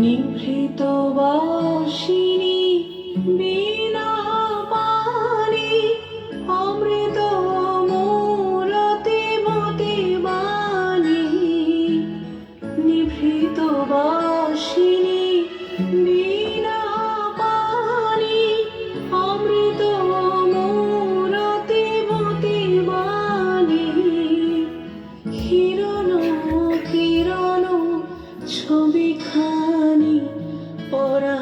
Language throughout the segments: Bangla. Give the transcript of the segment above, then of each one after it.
নিভৃত বাসিনী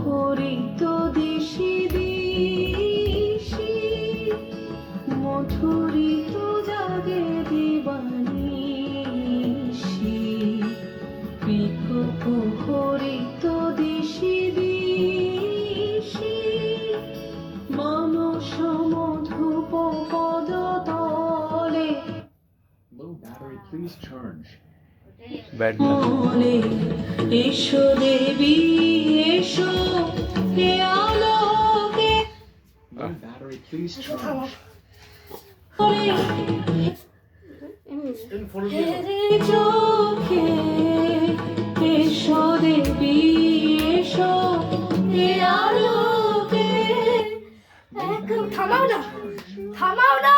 কুহরিত দিশি দিশি মধুরিত জাগে দিবানিশি। পিক কুহরিত দিশি দিশি মানস মধুপ পদতলে Low battery, please charge. মনে এসো দেবী। চোখে এসো দেবী এসো আলোকে। একদম থামাও না থামাও না।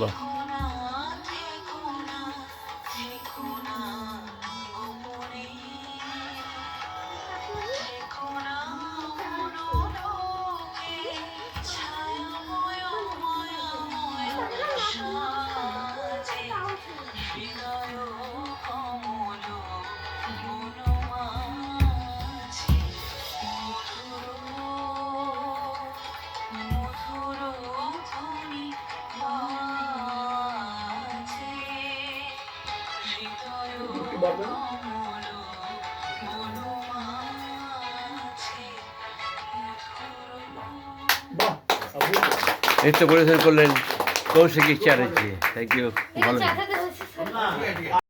বাহ। নৃত্য পরিবেশন করলেন কৌশিকী চ্যাটার্জি। থ্যাংক ইউ ভালো।